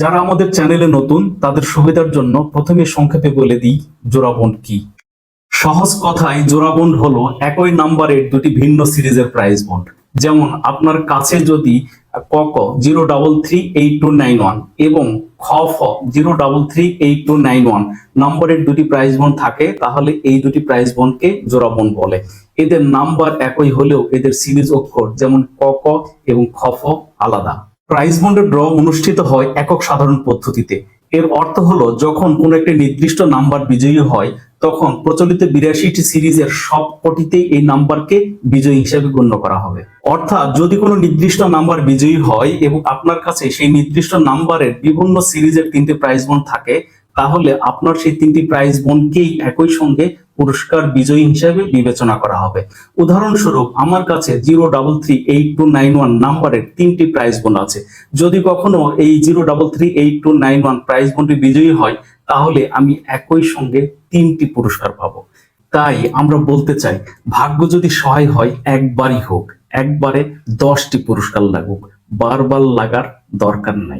যারা আমাদের চ্যানেলে নতুন, তাদের সুবিধার জন্য প্রথমে সংক্ষেপে বলে দিই জোড়াবন্ড কি? সহজ কথায় জোড়াবন্ড হলো একই নাম্বারের দুটি ভিন্ন সিরিজের প্রাইস বন্ড যেমন আপনার কাছে যদি ক ক zero double three eight two nine one এবং খ ফ zero double three eight two nine one নম্বরের দুটি প্রাইস বন্ড থাকে, তাহলে এই দুটি প্রাইস বন্ডকে জোড়াবন্ড বলে। এদের নাম্বার একই হলেও এদের সিরিজ অক্ষর যেমন ক ক এবং খ ফ আলাদা। প্রাইজ বন্ডের ড্র অনুষ্ঠিত হয় একক সাধারণ পদ্ধতিতে। এর অর্থ হলো, যখন কোনো একটি নির্দিষ্ট নাম্বার বিজয়ী হয়, তখন প্রচলিত বিরাশিটি সিরিজের সব কটিতেই এই নাম্বারকে বিজয়ী হিসেবে গণ্য করা হবে। অর্থাৎ, যদি কোনো নির্দিষ্ট নাম্বার বিজয়ী হয় এবং আপনার কাছে সেই নির্দিষ্ট নাম্বারের বিভিন্ন সিরিজের তিনটি প্রাইজ বন্ড থাকে তাহলে আপনার সেই তিনটি প্রাইজ বন্ডকেই একই সঙ্গে পুরস্কার বিজয়ী হিসেবে বিবেচনা করা হবে। উদাহরণস্বরূপ, আমার কাছে zero double three eight two nine one নাম্বারের তিনটি প্রাইজ বোন আছে। যদি কখনো এই zero double three eight two nine one prize বোনটি বিজয়ী হয়, তাহলে আমি একই সঙ্গে তিনটি পুরস্কার পাবো। তাই আমরা বলতে চাই, ভাগ্য যদি সহায় হয়, একবারই হোক, একবারে দশটি পুরস্কার লাগুক। বারবার লাগার দরকার নাই।